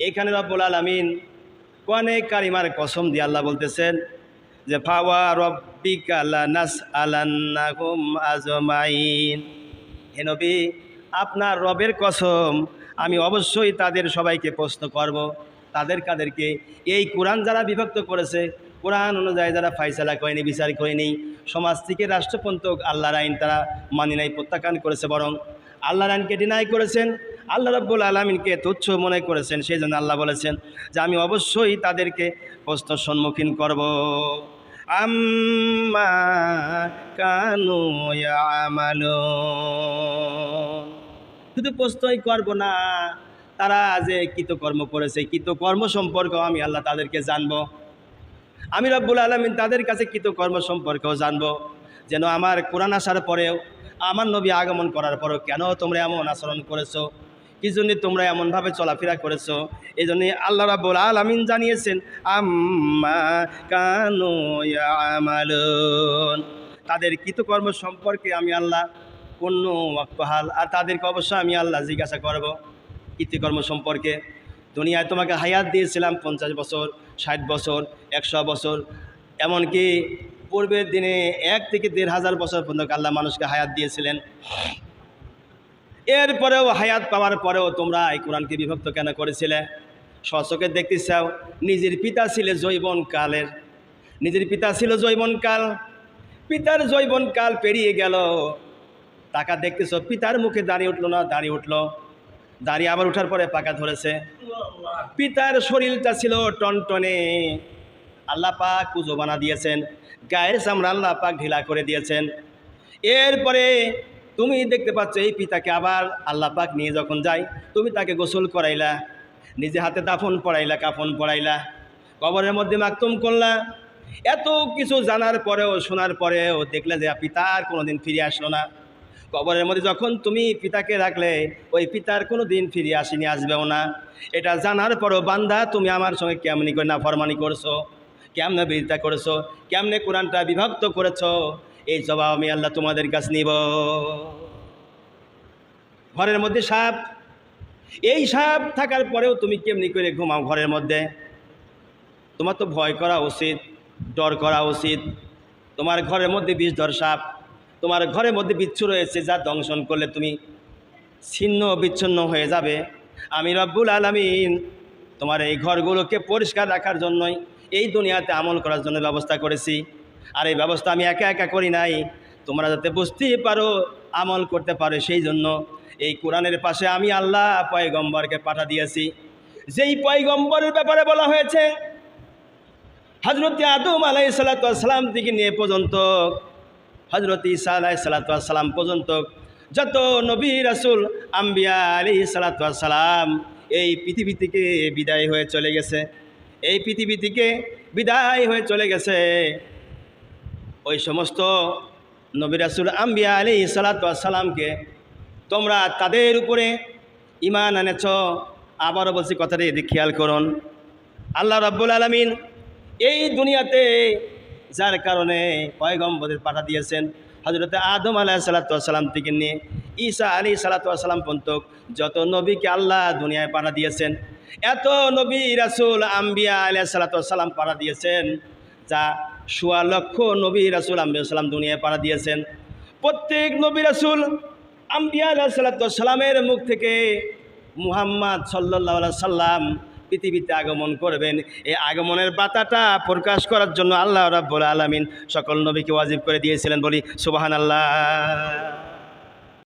এখানে রব্বুল আলমিন অনেক কারিমার কসম দিয়ে আল্লাহ বলতেছেন যে, ফাওয়া রব্বিকা লানাস আলান্নাহুম আজমাইন। হে নবী, আপনার রবের কসম, আমি অবশ্যই তাদের সবাইকে প্রশ্ন করব। তাদের কাদেরকে এই কোরআন যারা বিভক্ত করেছে, কোরআন অনুযায়ী যারা ফাইসালা করেনি, বিচার করেনি, সমাজ থেকে রাষ্ট্রপন্ত আল্লাহর আইন তারা মানি নাই প্রত্যাখ্যান করেছে বরং আল্লাহর আইনকে ডিনাই করেছেন আল্লাহ রব্বুল আলমিনকে তুচ্ছ মনে করেছেন সেই জন্য আল্লাহ বলেছেন যে আমি অবশ্যই তাদেরকে প্রশ্ন সম্মুখীন করব। আম্মা কানু ইয়ামালুন। শুধু প্রশ্নই করব না, তারা যে কৃতকর্ম করেছে, কৃতকর্ম সম্পর্ক আমি আল্লাহ তাদেরকে জানব। আমি রব্বুল আলমিন তাদের কাছে কৃতকর্ম সম্পর্কেও জানব। যেন আমার কোরআন আসার পরেও, আমার নবী আগমন করার পরেও কেন তোমরা এমন আচরণ করেছ? কি জন্য তোমরা এমনভাবে চলাফেরা করেছ? এই জন্যে আল্লাহ রাব্বুল আলামিন জানিয়েছেন, আম্মা কানু ইয়ামালুন। তাদের কৃতকর্ম সম্পর্কে আমি আল্লাহ পূর্ণ ওয়াক্তহাল আর তাদেরকে অবশ্যই আমি আল্লাহ জিজ্ঞাসা করব কৃতকর্ম সম্পর্কে। দুনিয়ায় তোমাকে হায়াত দিয়েছিলাম পঞ্চাশ বছর, ষাট বছর, একশো বছর। এমনকি পূর্বের দিনে এক থেকে দেড় হাজার বছর পর্যন্ত আল্লাহ মানুষকে হায়াত দিয়েছিলেন। এরপরেও হায়াত পাওয়ার পরেও তোমরা এই কোরআনকে বিভক্ত কেন করেছিলে? শশকে দেখতে চাও, নিজের পিতা ছিল জৈবন কালের নিজের পিতা ছিল জৈবন কাল পিতার জৈবন কাল পেরিয়ে গেল। টাকা দেখতেছ পিতার মুখে দাঁড়িয়ে উঠল না দাঁড়িয়ে উঠল। দাঁড়িয়ে আবার ওঠার পরে পাকা ধরেছে। পিতার শরীরটা ছিল টনটনে। আল্লাহ পাক কুজো বানা দিয়েছেন। গায়ের চামড়া আল্লাহ পাক ঢিলা করে দিয়েছেন। এরপরে তুমি দেখতে পাচ্ছ এই পিতাকে আবার আল্লাহ পাক নিয়ে যখন যায়, তুমি তাকে গোসল করাইলা, নিজে হাতে দাফন পড়াইলা কাফন পড়াইলা কবরের মধ্যে মাকতুম করলা। এত কিছু জানার পরেও, শোনার পরেও দেখলে যে পিতার কোনোদিন ফিরে আসলো না। কবরের মধ্যে যখন তুমি পিতাকে রাখলে, ওই পিতার কোনো দিন ফিরে আসেনি, আসবেও না। এটা জানার পরও, বান্দা, তুমি আমার সঙ্গে কেমনি করে না ফরমানি করছ? কেমনে বিরোধিতা করেছ? কেমনে কোরআনটা বিভক্ত করেছ? এই জবাব আমি আল্লাহ তোমাদের কাছে নিব। ঘরের মধ্যে সাপ। এই সাপ থাকার পরেও তুমি কেমনি করে ঘুমাও ঘরের মধ্যে? তোমার তো ভয় করা উচিত, ডর করা উচিত। তোমার ঘরের মধ্যে বিষধর সাপ, তোমার ঘরের মধ্যে বিচ্ছু রয়েছে যা দংশন করলে তুমি ছিন্ন বিচ্ছিন্ন হয়ে যাবে। আমি রব্বুল আলমিন তোমার এই ঘরগুলোকে পরিষ্কার রাখার জন্যই এই দুনিয়াতে আমল করার জন্য ব্যবস্থা করেছি। আর এই ব্যবস্থা আমি একা একা করি নাই। তোমরা যাতে বুঝতেই পারো, আমল করতে পারো, সেই জন্য এই কোরআনের পাশে আমি আল্লাহ পয়গম্বরকে পাঠা দিয়েছি। যেই পয়গম্বরের ব্যাপারে বলা হয়েছে হজরত আদম আলাই সালাতাম থেকে নিয়ে পর্যন্ত হজরত ইসা আলাই সালাতাম পর্যন্ত যত নবী রাসুল, আম্বিয়া আলী সালাতাম এই পৃথিবী থেকে বিদায় হয়ে চলে গেছে। এই পৃথিবী থেকে বিদায় হয়ে চলে গেছে। ওই সমস্ত নবী রাসুল আম্বিয়া আলী সালাতামকে তোমরা তাদের উপরে ইমান আনেছ। আবারও বলছি কথাটা এদিকে খেয়াল করুন। আল্লাহ রাব্বুল আলমিন এই দুনিয়াতে যার কারণে পয়গম্বদের পাঠা দিয়েছেন। হজরতে আদম আলাহ সালাতাম থেকে নিয়ে ঈসা আলী সালাতাম পর্যন্ত যত নবীকে আল্লাহ দুনিয়ায় পাঠা দিয়েছেন, এত নবী রাসুল আম্বিয়া আলিয়া সালাতাম পাঠা দিয়েছেন, যা সোয়া লক্ষ নবী রাসুল আম্বিয়া সাল্লাম দুনিয়ায় পাড়া দিয়েছেন। প্রত্যেক নবী রাসুল আম্বিয়া সালাতামের মুখ থেকে মুহাম্মদ সাল্লাহ সাল্লাম পৃথিবীতে আগমন করবেন। এই আগমনের বাতাটা প্রকাশ করার জন্য আল্লাহ রাব্বুল আলমিন সকল নবীকে ওয়াজিব করে দিয়েছিলেন। বলি সুবাহান আল্লাহ